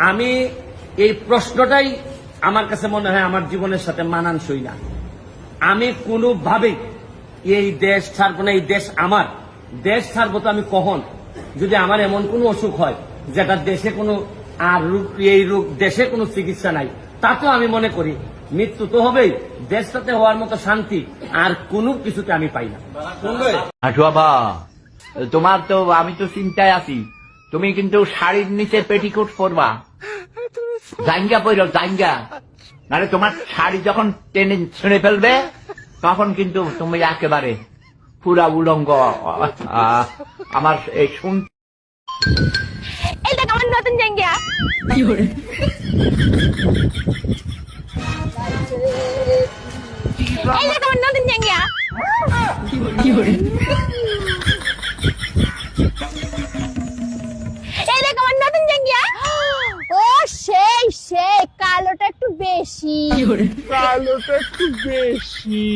আমি এই প্রশ্নটাই আমার কাছে মনে হয় আমার জীবনের সাথে মানানসই না। আমি কোনোভাবেই এই দেশ ছাড়বো না এই দেশ আমার। দেশ ছাড়বো তো আমি কখন? যদি আমার এমন কোনো অসুখ হয় যেটা দেশে কোনো আর রোগ এই রোগ দেশে কোনো চিকিৎসা নাই তাতেও আমি মনে করি মৃত্যু তো হবেই দেশটাতে হওয়ার মতো শান্তি আর কোনো কিছুতে আমি পাই না। বাবা তোমার তো আমি তো চিন্তায় আছি। তুমি কিন্তু শাড়ির নিচে পেটিকোট পরবা। জাঙ্গা পইর জাঙ্গা নাহলে তোমার শাড়ি যখন টেনে ছেড়ে ফেলবে তখন কিন্তু তুমি একেবারে পুরা উলঙ্গ আহ, আমার এই শুন নতুন জাঙ্গিয়া এই দেখো আমার নতুন জাঙ্গিয়া এই দেখো আমার নতুন জাঙ্গিয়া ও সেই সেই কালোটা একটু বেশি কালোটা একটু বেশি